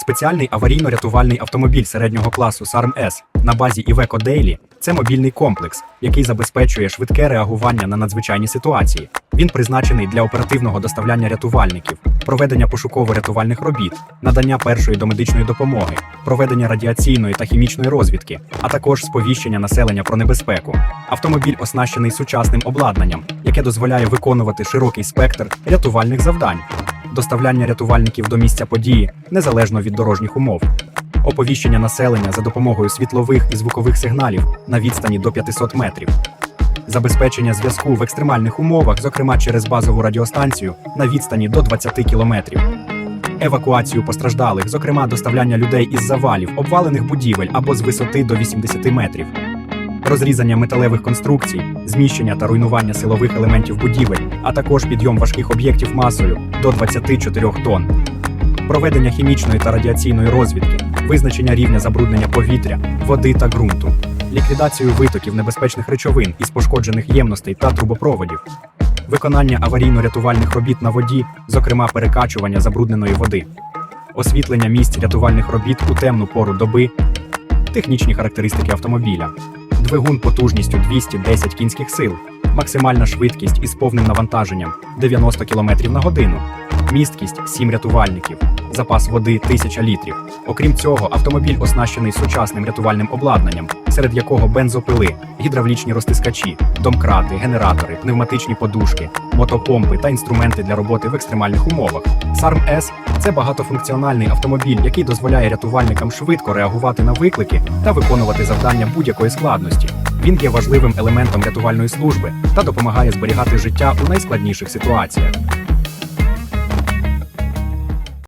Спеціальний аварійно-рятувальний автомобіль середнього класу SARM-S на базі Iveco Daily – це мобільний комплекс, який забезпечує швидке реагування на надзвичайні ситуації. Він призначений для оперативного доставляння рятувальників, проведення пошуково-рятувальних робіт, надання першої домедичної допомоги, проведення радіаційної та хімічної розвідки, а також сповіщення населення про небезпеку. Автомобіль оснащений сучасним обладнанням, яке дозволяє виконувати широкий спектр рятувальних завдань, доставляння рятувальників до місця події незалежно від дорожніх умов, оповіщення населення за допомогою світлових і звукових сигналів на відстані до 500 метрів, забезпечення зв'язку в екстремальних умовах, зокрема через базову радіостанцію на відстані до 20 кілометрів. Евакуацію постраждалих, зокрема доставляння людей із завалів, обвалених будівель або з висоти до 80 метрів, розрізання металевих конструкцій, зміщення та руйнування силових елементів будівель, а також підйом важких об'єктів масою до 24 тонн, проведення хімічної та радіаційної розвідки, визначення рівня забруднення повітря, води та ґрунту, ліквідацію витоків небезпечних речовин із пошкоджених ємностей та трубопроводів, виконання аварійно-рятувальних робіт на воді, зокрема перекачування забрудненої води, освітлення місць рятувальних робіт у темну пору доби, технічні характеристики автомобіля, двигун потужністю 210 кінських сил, максимальна швидкість із повним навантаженням 90 км на годину, місткість 7 рятувальників, запас води 1000 літрів. Окрім цього, автомобіль оснащений сучасним рятувальним обладнанням, серед якого бензопили, гідравлічні розтискачі, домкрати, генератори, пневматичні подушки, мотопомпи та інструменти для роботи в екстремальних умовах. SARM S – це багатофункціональний автомобіль, який дозволяє рятувальникам швидко реагувати на виклики та виконувати завдання будь-якої складності. Він є важливим елементом рятувальної служби та допомагає зберігати життя у найскладніших ситуаціях.